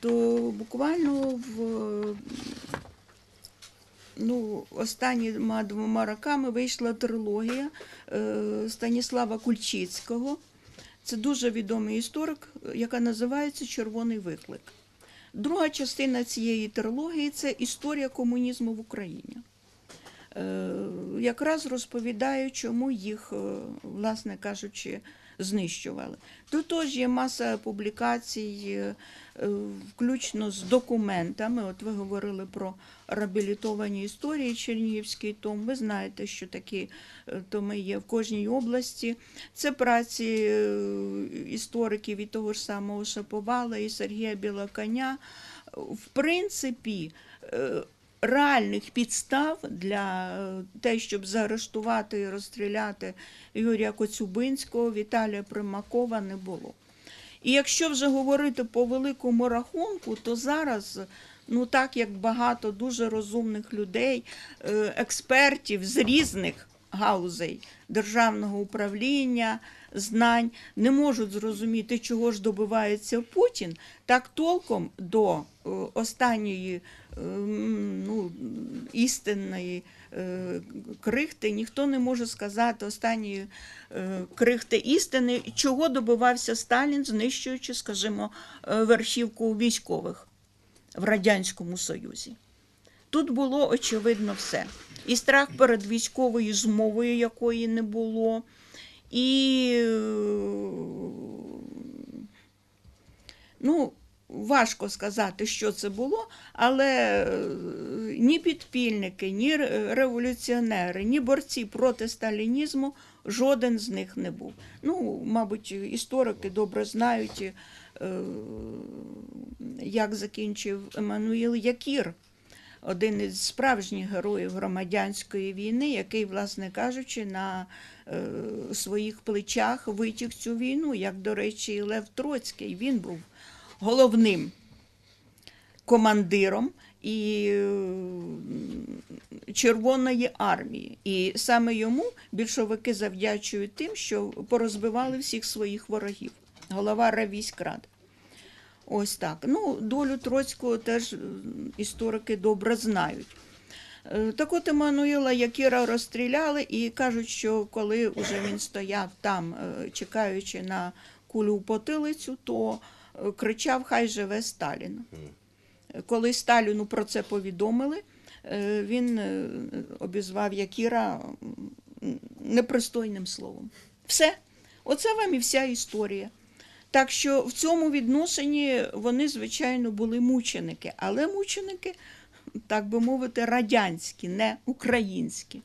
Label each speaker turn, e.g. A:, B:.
A: то буквально в ну, останніми двома роками вийшла трилогія е, Станіслава Кульчицького. Це дуже відомий історик, яка називається Червоний виклик. Друга частина цієї трилогії це історія комунізму в Україні. Е, Якраз розповідаю, чому їх, е, власне кажучи, знищували. Тут теж є маса публікацій, е, е, включно з документами. От ви говорили про реабілітовані історії Чернігівський том. Ви знаєте, що такі е, томи є в кожній області. Це праці істориків і того ж самого Шаповала і Сергія Білоконя. В принципі, реальних підстав для е, те, щоб заарештувати і розстріляти Юрія Коцюбинського, Віталія Примакова не було. І якщо вже говорити по великому рахунку, то зараз, ну так як багато дуже розумних людей, е, експертів з різних гаузей державного управління, знань не можуть зрозуміти, чого ж добивається Путін, так толком до е, останньої е, ну, істинної е, крихти ніхто не може сказати останньої крихти істини, чого добивався Сталін, знищуючи, скажімо, верхівку військових в Радянському Союзі. Тут було очевидно все. І страх перед військовою змовою, якої не було, і е, ну, важко сказати, що це було, але е, ні підпільники, ні революціонери, ні борці проти сталінізму жоден з них не був. Ну, мабуть, історики добре знають, е, як закінчив Еммануїл Якір один із справжніх героїв громадянської війни, який, власне кажучи, на е, своїх плечах витяг цю війну, як, до речі, і Лев Троцький. Він був головним командиром і е, Червоної армії. І саме йому більшовики завдячують тим, що порозбивали всіх своїх ворогів. Голова Равійськрад. Ось так. Ну, долю Троцького теж історики добре знають. Е, Так от Еммануїла Якіра розстріляли і кажуть, що коли вже він стояв там, е, чекаючи на кулю в потилицю, то е, кричав Хай живе Сталін. Е, Коли Сталіну про це повідомили, е, він е, обізвав Якіра непристойним словом. Все. Оце вам і вся історія. Так що в цьому відношенні вони, звичайно, були мученики, але мученики, так би мовити, радянські, не українські.